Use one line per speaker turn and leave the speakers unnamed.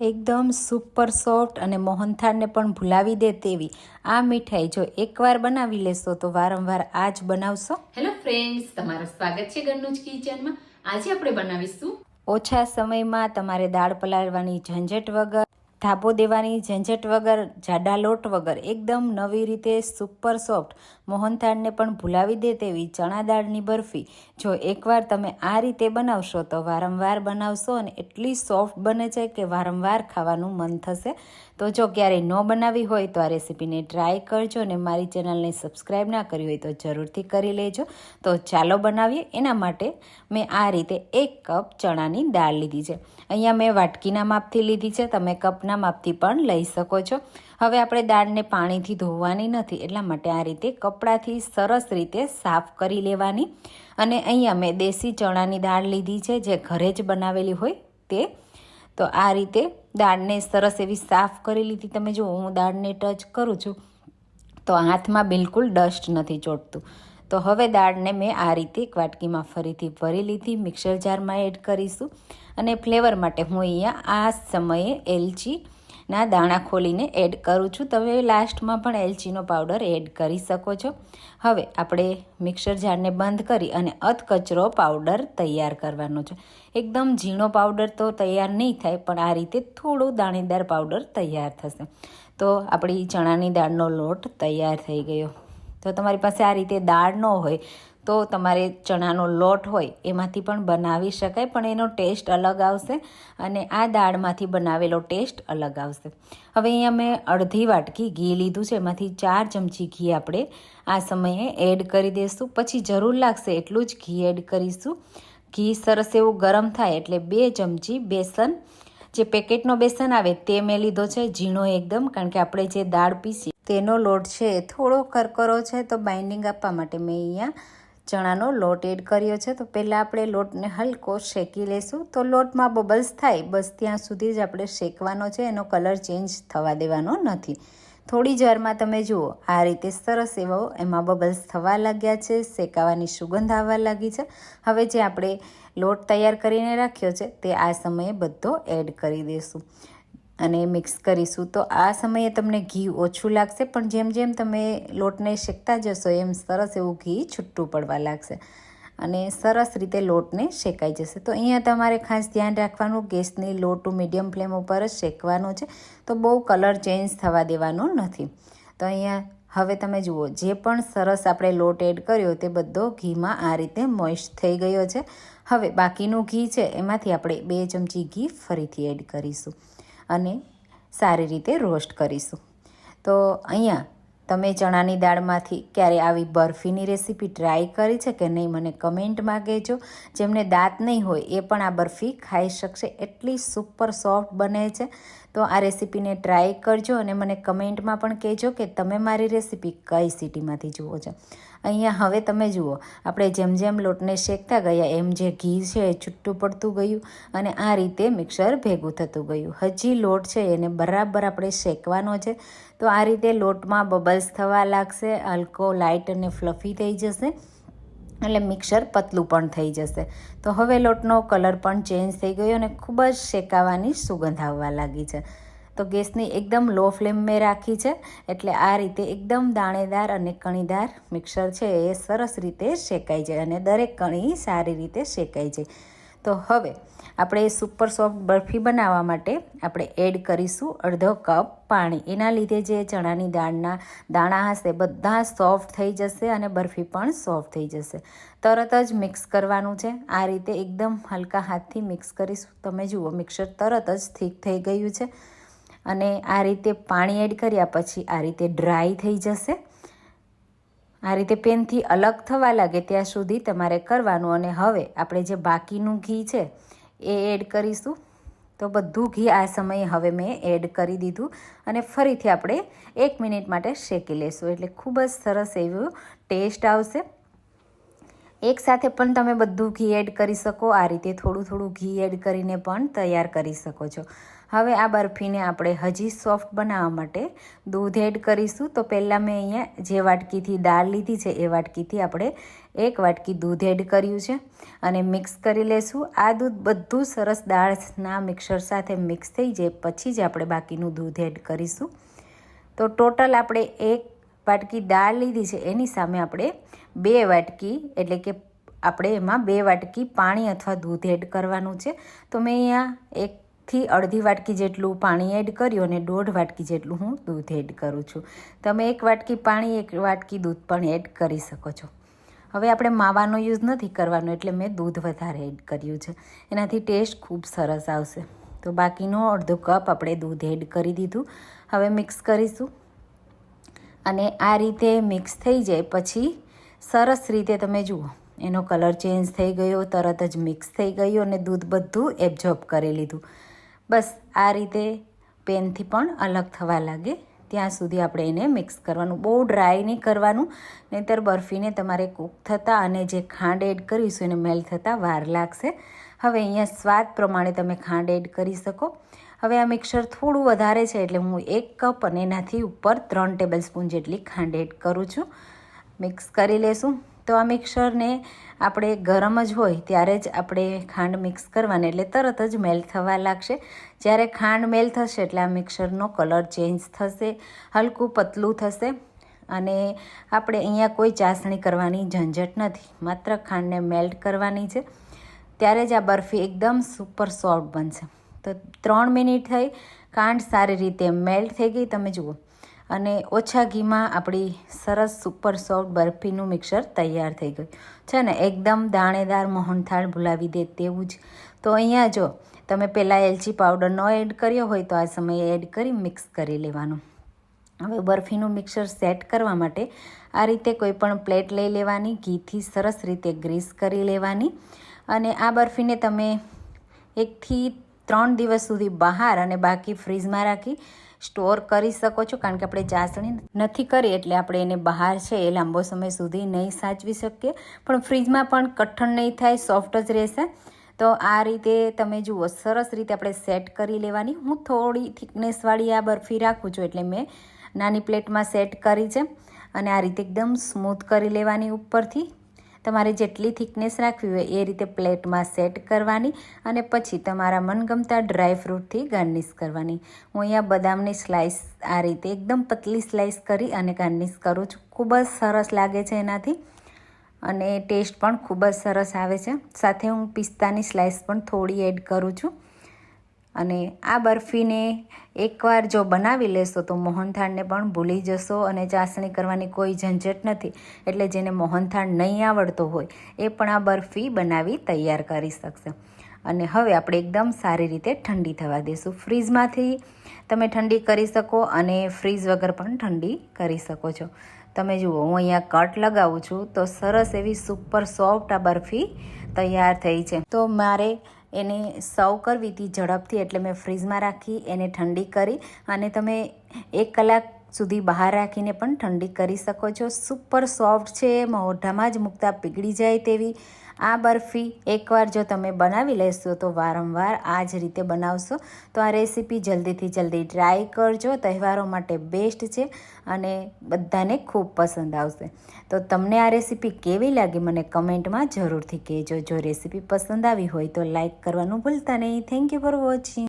એકદમ super soft અને મોહનથાળને પણ ભૂલાવી દે તેવી આ મીઠાઈ જો એકવાર બનાવી લેશો તો વારંવાર આ જ બનાવશો.
હેલો ફ્રેન્ડ્સ તમારું સ્વાગત છે ઘરનું જ કિચનમાં. આજે આપણે બનાવીશું
ઓછા સમયમાં તમારે દાળ પલાળવાની ઝંઝટ વગર ધાબો દેવાની ઝંઝટ વગર, જાડા લોટ વગર, એકદમ નવી રીતે સુપર સોફ્ટ મોહનથાળને પણ ભૂલાવી દે તેવી ચણા દાળની બરફી. જો એકવાર તમે આ રીતે બનાવશો તો વારંવાર બનાવશો અને એટલી સોફ્ટ બને છે કે વારંવાર ખાવાનું મન થશે. તો જો ક્યારેય ન બનાવી હોય તો આ રેસીપીને ટ્રાય કરજો અને મારી ચેનલને સબસ્ક્રાઈબ ના કરી હોય તો જરૂરથી કરી લેજો. તો ચાલો બનાવીએ. એના માટે મેં આ રીતે એક કપ ચણાની દાળ લીધી છે. અહીંયા મેં વાટકીના માપથી લીધી છે. તમે કપના માપથી પણ લઈ શકો છો. હવે આપણે દાળને પાણીથી ધોવાની નથી, એટલા માટે આ રીતે કપડાથી સરસ રીતે સાફ કરી લેવાની. અને અહીંયા મેં દેશી ચણાની દાળ લીધી છે, જે ઘરે જ બનાવેલી હોય તે. તો આ રીતે દાળને સરસ એવી સાફ કરી લીધી. તમે જો, હું દાળને ટચ કરું છું, તો હાથમાં બિલકુલ ડસ્ટ નથી ચોટતું. તો હવે દાળને મેં આ રીતે એક વાટકીમાં ફરીથી ભરી લીધી. મિક્સર જારમાં એડ કરીશું. અને ફ્લેવર માટે હું અહીંયા આ સમયે એલચી ના દાણા ખોલીને એડ કરું છું. તમે લાસ્ટમાં પણ એલચીનો પાવડર એડ કરી શકો છો. હવે આપણે મિક્સર જારને બંધ કરી અને અધકચરો પાવડર તૈયાર કરવાનો છે. એકદમ ઝીણો પાવડર તો તૈયાર નહીં થાય, પણ આ રીતે થોડો દાણેદાર પાવડર તૈયાર થશે. તો આપણી ચણાની દાળનો લોટ તૈયાર થઈ ગયો. તો તમારી પાસે આ રીતે દાળ ન હોય તો તમારે ચણાનો લોટ હોય એમાંથી પણ બનાવી શકાય, પણ એનો ટેસ્ટ અલગ આવશે અને આ દાળમાંથી બનાવેલો ટેસ્ટ અલગ આવશે. હવે અહીંયા મેં અડધી વાટકી ઘી લીધું છે, એમાંથી ચાર ચમચી ઘી આપણે આ સમયે એડ કરી દઈશું પછી જરૂર લાગશે એટલું જ ઘી એડ કરીશું. ઘી સરસ એવું ગરમ થાય એટલે બે ચમચી બેસન, જે પેકેટનો બેસન આવે તે મેં લીધો છે, ઝીણો એકદમ, કારણ કે આપણે જે દાળ પીસી તેનો લોટ છે થોડો કરકરો છે, તો બાઇન્ડિંગ આપવા માટે મેં અહીંયા ચણાનો લોટ એડ કર્યો છે. તો પહેલાં આપણે લોટને હલકો શેકી લેશું. તો લોટમાં બબલ્સ થાય, બસ ત્યાં સુધી જ આપણે શેકવાનો છે. એનો કલર ચેન્જ થવા દેવાનો નથી. થોડી જ વારમાં તમે જુઓ, આ રીતે સરસ એવો એમાં બબલ્સ થવા લાગ્યા છે, શેકાવાની સુગંધ આવવા લાગી છે. હવે જે આપણે લોટ તૈયાર કરીને રાખ્યો છે, તે આ સમયે બધો એડ કરી દઈશું અને મિક્સ કરીશું. તો આ સમયે તમને ઘી ઓછું લાગશે, પણ જેમ જેમ તમે લોટને શેકતા જશો એમ સરસ એવું ઘી છૂટું પડવા લાગશે. અને સરસ રીતે લોટને શેકાઈ જશે. તો અહીંયા તમારે ખાસ ધ્યાન રાખવાનું, ગેસની લો ટુ મીડિયમ ફ્લેમ ઉપર જ શેકવાનો છે. તો બહુ કલર ચેન્જ થવા દેવાનો નથી. તો અહીંયા હવે તમે જુઓ, જે પણ સરસ આપણે લોટ એડ કર્યો તે બધો ઘીમાં આ રીતે મોઇસ્ટ થઈ ગયો છે. હવે બાકીનું ઘી છે, એમાંથી આપણે બે ચમચી ઘી ફરીથી એડ કરીશું. અને સારી રીતે રોસ્ટ કરીશું. તો અહીંયા તમે ચણાની દાળમાંથી ક્યારે આવી બરફીની રેસીપી ટ્રાય કરી છે કે નહીં મને કમેન્ટમાં કહેજો. જેમને દાંત નહીં હોય એ પણ આ બરફી ખાઈ શકશે. એટલી સુપર સોફ્ટ બને છે. તો આ રેસીપીને ટ્રાય કરજો અને મને કમેન્ટમાં પણ કહેજો કે તમે મારી રેસીપી કઈ સિટીમાંથી જુઓ છો. અહીંયા હવે તમે જુઓ, આપણે જેમ જેમ લોટને શેકતા ગયા, એમ જે ઘી છે એ છૂટું પડતું ગયું અને આ રીતે મિક્સર ભેગું થતું ગયું. હજી લોટ છે એને બરાબર આપણે શેકવાનો છે. તો આ રીતે લોટમાં બબલ્સ થવા લાગશે, હલકો લાઇટ અને ફ્લફી થઈ જશે. એટલે મિક્સર પતલું પણ થઈ જશે. તો હવે લોટનો કલર પણ ચેન્જ થઈ ગયો અને ખૂબ જ શેકાવાની સુગંધ આવવા લાગી છે. તો ગેસની એકદમ લો ફ્લેમ મેં રાખી છે. એટલે આ રીતે એકદમ દાણેદાર અને કણીદાર મિક્સર છે એ સરસ રીતે શેકાઈ જાય અને દરેક કણી સારી રીતે શેકાઈ જાય. તો હવે આપણે સુપર સોફ્ટ બરફી બનાવવા માટે આપણે એડ કરીશું અડધો કપ પાણી. એના લીધે જે ચણાની દાળના દાણા હશે, બધા સોફ્ટ થઈ જશે અને બરફી પણ સોફ્ટ થઈ જશે. તરત જ મિક્સ કરવાનું છે. આ રીતે એકદમ હલકા હાથથી મિક્સ કરીશું. તમે જુઓ, મિક્સર તરત જ થીક થઈ ગયું છે. અને આ રીતે પાણી એડ કર્યા પછી આ રીતે ડ્રાય થઈ જશે. આ રીતે પેનથી અલગ થવા લાગે ત્યાં સુધી તમારે કરવાનું અને હવે આપણે જે બાકીનું ઘી છે, એ એડ કરીશું. તો બધું ઘી આ સમયે હવે મેં એડ કરી દીધું અને ફરીથી આપણે એક મિનિટ માટે શેકી લેશું. એટલે ખૂબ જ સરસ એવું ટેસ્ટ આવશે. એકસાથે પણ તમે બધું ઘી એડ કરી શકો. આ રીતે થોડું થોડું ઘી એડ કરીને પણ તૈયાર કરી શકો છો. હવે આ બરફીને આપણે હજી સોફ્ટ બનાવવા માટે દૂધ એડ કરીશું. તો પહેલાં મેં અહીંયા જે વાટકીથી દાળ લીધી છે, એ વાટકીથી આપણે એક વાટકી દૂધ એડ કર્યું છે. અને મિક્સ કરી લેશું. આ દૂધ બધું સરસ દાળના મિક્સર સાથે મિક્સ થઈ જાય. પછી જ આપણે બાકીનું દૂધ એડ કરીશું. તો ટોટલ આપણે એક વાટકી દાળ લીધી છે, એની સામે આપણે બે વાટકી, એટલે કે આપણે એમાં બે વાટકી પાણી અથવા દૂધ એડ કરવાનું છે. તો મેં અહીંયા એકથી અડધી વાટકી જેટલું પાણી એડ કર્યું અને દોઢ વાટકી જેટલું હું દૂધ એડ કરું છું. તમે એક વાટકી પાણી, એક વાટકી દૂધ પણ એડ કરી શકો છો. હવે આપણે માવાનો યુઝ નથી કરવાનો, એટલે મેં દૂધ વધારે એડ કર્યું છે. એનાથી ટેસ્ટ ખૂબ સરસ આવશે. તો બાકીનો અડધો કપ આપણે દૂધ એડ કરી દીધું. હવે મિક્સ કરીશું. અને આ રીતે મિક્સ થઈ જાય. પછી સરસ રીતે તમે જુઓ, એનો કલર ચેન્જ થઈ ગયો, તરત જ મિક્સ થઈ ગયું અને દૂધ બધું એબ્ઝોર્બ કરી લીધું. બસ આ રીતે પેનથી પણ અલગ થવા લાગે. ત્યાં સુધી આપણે એને મિક્સ કરવાનું. બહુ ડ્રાય નહીં કરવાનું, નહીંતર બરફીને તમારે કૂક થતાં અને જે ખાંડ એડ કરીશું એને મેલ્ટ થતાં વાર લાગશે. હવે અહીંયા સ્વાદ પ્રમાણે તમે ખાંડ એડ કરી શકો. હવે આ મિક્સર થોડું વધારે છે એટલે હું એક કપ અને એનાથી ઉપર ત્રણ ટેબલ સ્પૂન જેટલી ખાંડ એડ કરું છું. મિક્સ કરી લેશું. તો આ મિક્સરને આપણે ગરમ જ હોય ત્યારે જ આપણે ખાંડ મિક્સ કરવાની, એટલે તરત જ મેલ્ટ થવા લાગશે. જ્યારે ખાંડ મેલ થશે એટલે આ મિક્સરનો કલર ચેન્જ થશે, હલકું પતલું થશે. અને આપણે અહીંયા કોઈ ચાસણી કરવાની ઝંઝટ નથી, માત્ર ખાંડને મેલ્ટ કરવાની છે. ત્યારે જ આ બરફી એકદમ સુપર સોફ્ટ બનશે. તો ત્રણ મિનિટ થઈ. કાંડ સારી રીતે મેલ્ટ થઈ ગઈ. તમે જુઓ. અને ઓછા ઘીમાં આપણી સરસ સુપર સોફ્ટ બરફીનું મિક્સર તૈયાર થઈ ગયું. છે ને, એકદમ દાણેદાર મોહનથાળ ભૂલાવી દે તેવું જ. તો અહીંયા જો, તમે પહેલાં એલચી પાવડર ન એડ કર્યો હોય તો આ સમયે એડ કરી મિક્સ કરી લેવાનું. હવે બરફીનું મિક્સર સેટ કરવા માટે આ રીતે કોઈ પણ પ્લેટ લઈ લેવાની, ઘીથી સરસ રીતે ગ્રીસ કરી લેવાની. અને આ બરફીને તમે એકથી ત્રણ દિવસ સુધી બહાર અને બાકી ફ્રીજમાં રાખી સ્ટોર કરી શકો છો, કારણ કે આપણે ચાસણી નથી કરી એટલે આપણે એને બહાર છે એ લાંબો સમય સુધી નહીં સાચવી શકીએ. પણ ફ્રીજમાં પણ કઠણ નહીં થાય, સોફ્ટ જ રહેશે. તો આ રીતે તમે જુઓ, સરસ રીતે આપણે સેટ કરી લેવાની. હું થોડી થિકનેસવાળી આ બરફી રાખું છું એટલે મેં નાની પ્લેટમાં સેટ કરી છે અને આ રીતે એકદમ સ્મૂથ કરી લેવાની ઉપરથી. તમારે જેટલી થિકનેસ રાખવી હોય એ રીતે પ્લેટમાં સેટ કરવાની અને પછી તમારા મનગમતા ડ્રાય ફ્રૂટથી ગાર્નિશ કરવાની. હું અહીંયા બદામની સ્લાઇસ આ રીતે એકદમ પતલી સ્લાઇસ કરી અને ગાર્નિશ કરું છું. ખૂબ જ સરસ લાગે છે એનાથી અને ટેસ્ટ પણ ખૂબ જ સરસ આવે છે. સાથે હું પિસ્તાની સ્લાઇસ પણ થોડી એડ કરું છું. અને આ બરફીને એકવાર જો બનાવી લેશો તો મોહનથાળને પણ ભૂલી જશો અને ચાસણી કરવાની કોઈ ઝંઝટ નથી. એટલે જેને મોહનથાળ નહીં આવડતો હોય, એ પણ આ બરફી બનાવી તૈયાર કરી શકશે. અને હવે આપણે એકદમ સારી રીતે ઠંડી થવા દઈશું ફ્રીજમાંથી તમે ઠંડી કરી શકો અને ફ્રીજ વગર પણ ઠંડી કરી શકો છો. તમે જુઓ, હું અહીંયા કટ લગાવું છું તો સરસ એવી સુપર સોફ્ટ આ બરફી તૈયાર થઈ છે. તો મારે એને સર્વ કરવી હતી ઝડપથી એટલે મેં ફ્રીજમાં રાખી, એને ઠંડી કરી અને તમે એક કલાક સુધી બહાર રાખીને પણ ઠંડી કરી શકો છો. સુપર સોફ્ટ છે, મોઢામાં જ મૂકતા પીગળી જાય તેવી આ બરફી એકવાર જો તમે બનાવી લેશો તો વારંવાર આ જ રીતે બનાવશો. તો આ રેસીપી જલ્દીથી જલ્દી ટ્રાય કરજો. તહેવારો માટે બેસ્ટ છે અને બધાને ખૂબ પસંદ આવશે. તો તમને આ રેસીપી કેવી લાગી મને કમેન્ટમાં જરૂરથી કહેજો. જો રેસીપી પસંદ આવી હોય તો લાઈક કરવાનું ભૂલતા નહીં. Thank you for watching